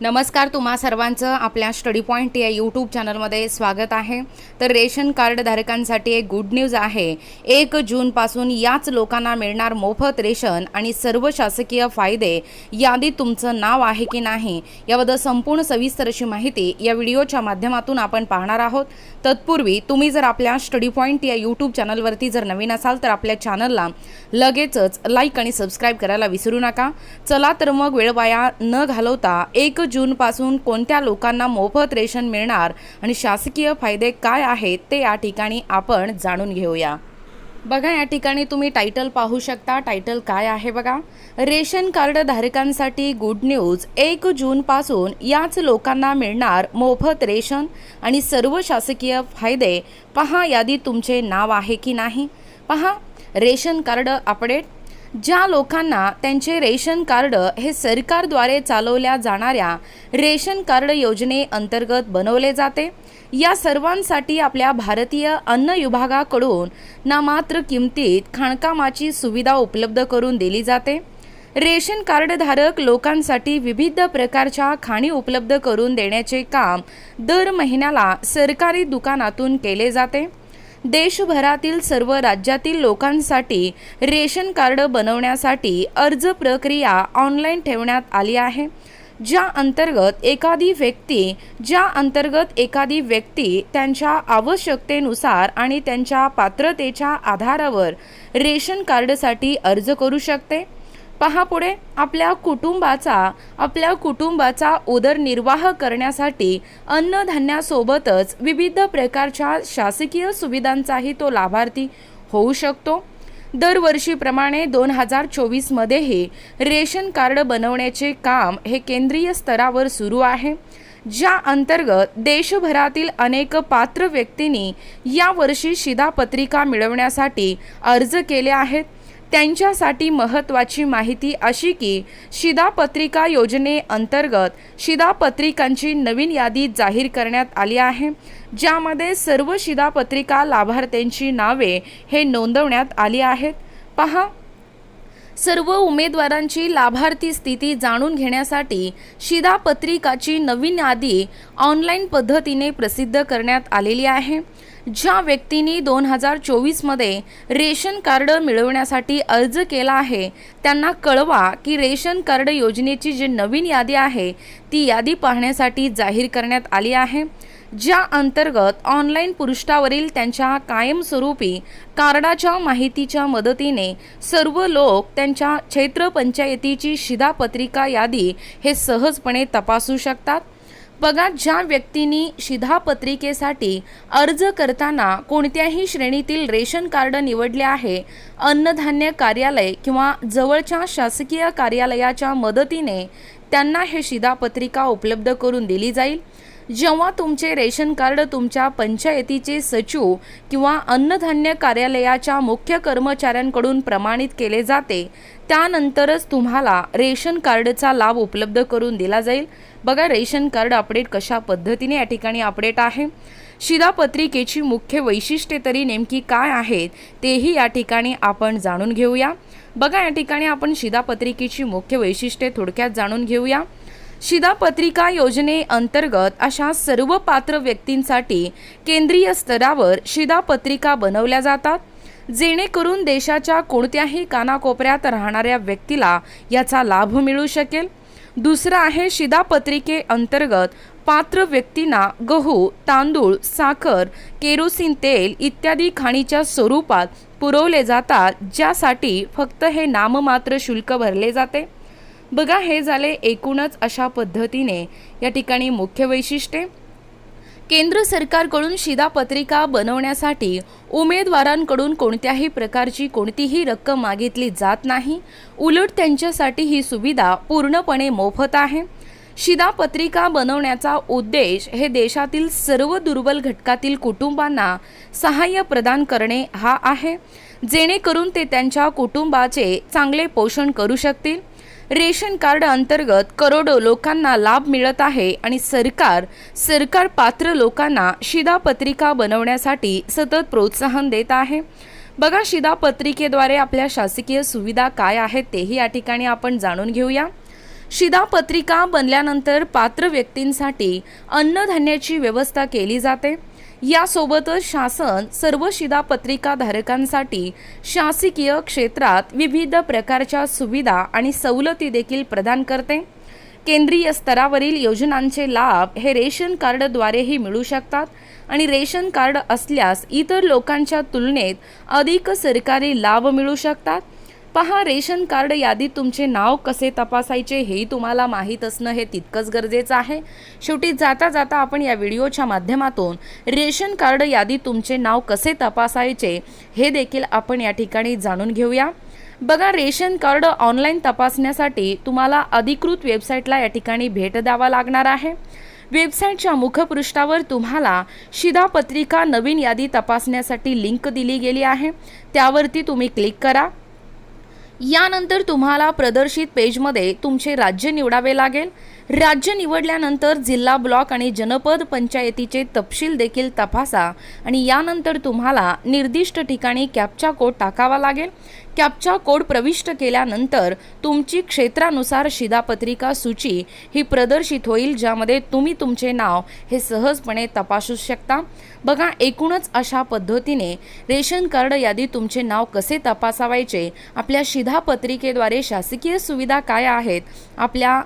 नमस्कार तुम्हा सर्वांचं आपल्या स्टडी पॉईंट या यूट्यूब चॅनलमध्ये स्वागत आहे. तर रेशन कार्ड धारकांसाठी एक गुड न्यूज आहे. एक जूनपासून याच लोकांना मिळणार मोफत रेशन आणि सर्व शासकीय फायदे यादीत तुमचं नाव आहे की नाही याबद्दल संपूर्ण सविस्तर अशी माहिती या व्हिडिओच्या माध्यमातून आपण पाहणार आहोत. तत्पूर्वी तुम्ही जर आपल्या स्टडी पॉईंट या यूट्यूब चॅनलवरती जर नवीन असाल तर आपल्या चॅनलला लगेचच लाईक आणि सबस्क्राईब करायला विसरू नका. चला तर मग वेळ वाया न घालवता एक जूनपासून कोणत्या लोकांना मोफत रेशन मिळणार आणि शासकीय फायदे काय आहेत ते या ठिकाणी आपण जाणून घेऊया. बघा या ठिकाणी तुम्ही टायटल पाहू शकता. टायटल काय आहे बघा? रेशन कार्ड धारकांसाठी गुड न्यूज एक जूनपासून याच लोकांना मिळणार मोफत रेशन आणि सर्व शासकीय फायदे. पहा यादीत तुमचे नाव आहे की नाही? पहा रेशन कार्ड अपडेट ज्या लोकांना त्यांचे रेशन कार्ड हे सरकारद्वारे चालवल्या जाणाऱ्या रेशन कार्ड योजनेअंतर्गत बनवले जाते. या सर्वांसाठी आपल्या भारतीय अन्न विभागाकडून नामात्र किमतीत खाणकामाची सुविधा उपलब्ध करून दिली जाते. रेशन कार्डधारक लोकांसाठी विविध प्रकारच्या खाणी उपलब्ध करून देण्याचे काम दर महिन्याला सरकारी दुकानातून केले जाते. देशभरातील सर्व राज्यातील लोकांसाठी रेशन कार्ड बनवण्यासाठी अर्ज प्रक्रिया ऑनलाईन ठेवण्यात आली आहे. ज्या अंतर्गत एखादी व्यक्ती ज्या अंतर्गत एखादी व्यक्ती त्यांच्या आवश्यकतेनुसार आणि त्यांच्या पात्रतेच्या आधारावर रेशन कार्डसाठी अर्ज करू शकते पहा पुढे आपल्या कुटुंबाचा आपल्या कुटुंबाचा उदरनिर्वाह करण्यासाठी अन्नधान्यासोबतच विविध प्रकारच्या शासकीय सुविधांचाही तो लाभार्थी होऊ शकतो. दरवर्षीप्रमाणे दोन हजार चोवीसमध्येही रेशन कार्ड बनवण्याचे काम हे केंद्रीय स्तरावर सुरू आहे. ज्या अंतर्गत देशभरातील अनेक पात्र व्यक्तींनी यावर्षी शिधापत्रिका मिळवण्यासाठी अर्ज केले आहेत त्यांच्यासाठी महत्त्वाची माहिती अशी की शिधापत्रिका योजनेअंतर्गत शिधापत्रिकांची नवीन यादी जाहीर करण्यात आली आहे ज्यामध्ये सर्व शिधापत्रिका लाभार्थ्यांची नावे हे नोंदवण्यात आली आहेत. पहा. सर्व उमेदवारांची लाभार्थी स्थिती जाणून घेण्यासाठी शिधापत्रिकाची नवीन यादी ऑनलाईन पद्धतीने प्रसिद्ध करण्यात आलेली आहे. ज्या व्यक्तींनी दोन हजार चोवीसमध्ये रेशन कार्ड मिळवण्यासाठी अर्ज केला आहे त्यांना कळवा की रेशन कार्ड योजनेची जी नवीन यादी आहे ती यादी पाहण्यासाठी जाहीर करण्यात आली आहे. ज्या अंतर्गत ऑनलाईन पृष्ठावरील त्यांच्या कायमस्वरूपी कार्डाच्या माहितीच्या मदतीने सर्व लोक त्यांच्या क्षेत्र पंचायतीची शिधापत्रिका यादी हे सहजपणे तपासू शकतात. बघा ज्या व्यक्तींनी शिधापत्रिकेसाठी अर्ज करताना कोणत्याही श्रेणीतील रेशन कार्ड निवडले आहे अन्नधान्य कार्यालय किंवा जवळच्या शासकीय कार्यालयाच्या मदतीने त्यांना हे शिधापत्रिका उपलब्ध करून दिली जाईल. जेव्हा तुमचे रेशन कार्ड तुमच्या पंचायतीचे सचिव किंवा अन्नधान्य कार्यालयाच्या मुख्य कर्मचाऱ्यांकडून प्रमाणित केले जाते त्यानंतरच तुम्हाला रेशन कार्डचा लाभ उपलब्ध करून दिला जाईल. बघा रेशन कार्ड अपडेट कशा पद्धतीने या ठिकाणी अपडेट आहे? शिधापत्रिकेची मुख्य वैशिष्ट्ये तरी नेमकी काय आहेत तेही या ठिकाणी आपण जाणून घेऊया. बघा या ठिकाणी आपण शिधापत्रिकेची मुख्य वैशिष्ट्ये थोडक्यात जाणून घेऊया. शिधापत्रिका योजनेअंतर्गत अशा सर्व पात्र व्यक्तींसाठी केंद्रीय स्तरावर शिधापत्रिका बनवल्या जातात जेणेकरून देशाच्या कोणत्याही कानाकोपऱ्यात राहणाऱ्या व्यक्तीला याचा लाभ मिळू शकेल. दुसरं आहे शिधापत्रिके अंतर्गत पात्र व्यक्तींना गहू तांदूळ साखर केरोसिन तेल इत्यादी खाणीच्या स्वरूपात पुरवले जातात ज्यासाठी फक्त हे नाममात्र शुल्क भरले जाते. बघा हे झाले एकूणच अशा पद्धतीने. या ठिकाणी मुख्य वैशिष्ट्ये. केंद्र सरकारकडून शिधापत्रिका बनवण्यासाठी उमेदवारांकडून कोणत्याही प्रकारची कोणतीही रक्कम मागितली जात नाही. उलट त्यांच्यासाठी ही सुविधा पूर्णपणे मोफत आहे. शिधापत्रिका बनवण्याचा उद्देश हे देशातील सर्व दुर्बल घटकातील कुटुंबांना सहाय्य प्रदान करणे हा आहे. जेणेकरून ते त्यांच्या कुटुंबाचे चांगले पोषण करू शकतील. रेशन कार्ड अंतर्गत करोडो लोकांना लाभ मिळत आहे आणि सरकार सरकार पात्र लोकांना शिधापत्रिका बनवण्यासाठी सतत प्रोत्साहन देत आहे. बघा शिधापत्रिकेद्वारे आपल्या शासकीय सुविधा काय आहेत तेही या ठिकाणी आपण जाणून घेऊया. शिधापत्रिका बनल्यानंतर पात्र व्यक्तींसाठी अन्नधान्याची व्यवस्था केली जाते. यासोबतच शासन सर्व शिधापत्रिका धारकांसाठी शासकीय क्षेत्रात विविध प्रकारच्या सुविधा आणि सवलती देखील प्रदान करते. केंद्रीय स्तरावरील योजनांचे लाभ हे रेशन कार्डद्वारेही मिळू शकतात आणि रेशन कार्ड असल्यास इतर लोकांच्या तुलनेत अधिक सरकारी लाभ मिळू शकतात. पहा रेशन कार्ड यादीत तुमचे नाव कसे तपासायचे हेही तुम्हाला माहीत असणं हे तितकंच गरजेचं आहे. शेवटी जाता जाता आपण या व्हिडिओच्या माध्यमातून रेशन कार्ड यादीत तुमचे नाव कसे तपासायचे हे देखील आपण या ठिकाणी जाणून घेऊया. बघा रेशन कार्ड ऑनलाईन तपासण्यासाठी तुम्हाला अधिकृत वेबसाईटला या ठिकाणी भेट द्यावा लागणार आहे. वेबसाईटच्या मुखपृष्ठावर तुम्हाला शिधापत्रिका नवीन यादी तपासण्यासाठी लिंक दिली गेली आहे. त्यावरती तुम्ही क्लिक करा. यानंतर तुम्हाला प्रदर्शित पेजमध्ये तुमचे राज्य निवडावे लागेल. राज्य निवडल्यानंतर जिल्हा ब्लॉक आणि जनपद पंचायतीचे तपशील देखील तपासा आणि यानंतर तुम्हाला निर्दिष्ट ठिकाणी कॅपचा कोड टाकावा लागेल. कॅपचा कोड प्रविष्ट केल्यानंतर तुमची क्षेत्रानुसार शिधापत्रिका सूची ही प्रदर्शित होईल ज्यामध्ये तुम्ही तुमचे नाव हे सहजपणे तपासू शकता. बघा एकूणच अशा पद्धतीने रेशन कार्ड यादी तुमचे नाव कसे तपासावायचे? आपल्या शिधापत्रिकेद्वारे शासकीय सुविधा काय आहेत? आपल्या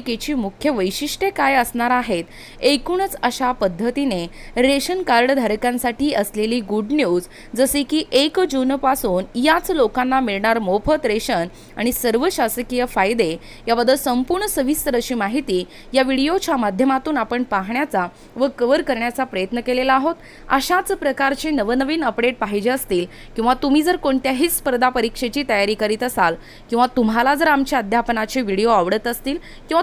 मालिकेची मुख्य वैशिष्ट्ये काय असणार आहेत एकूणच अशा पद्धतीने रेशन कार्डधारकांसाठी असलेली गुड न्यूज जसे की एक जूनपासून याच लोकांना मिळणार मोफत रेशन आणि सर्व शासकीय फायदे याबद्दल संपूर्ण सविस्तर अशी माहिती या व्हिडिओच्या माध्यमातून आपण पाहण्याचा व कव्हर करण्याचा प्रयत्न केलेला आहोत. अशाच प्रकारचे नवनवीन अपडेट पाहिजे असतील किंवा तुम्ही जर कोणत्याही स्पर्धा परीक्षेची तयारी करीत असाल किंवा तुम्हाला जर आमच्या अध्यापनाचे व्हिडिओ आवडत असतील किंवा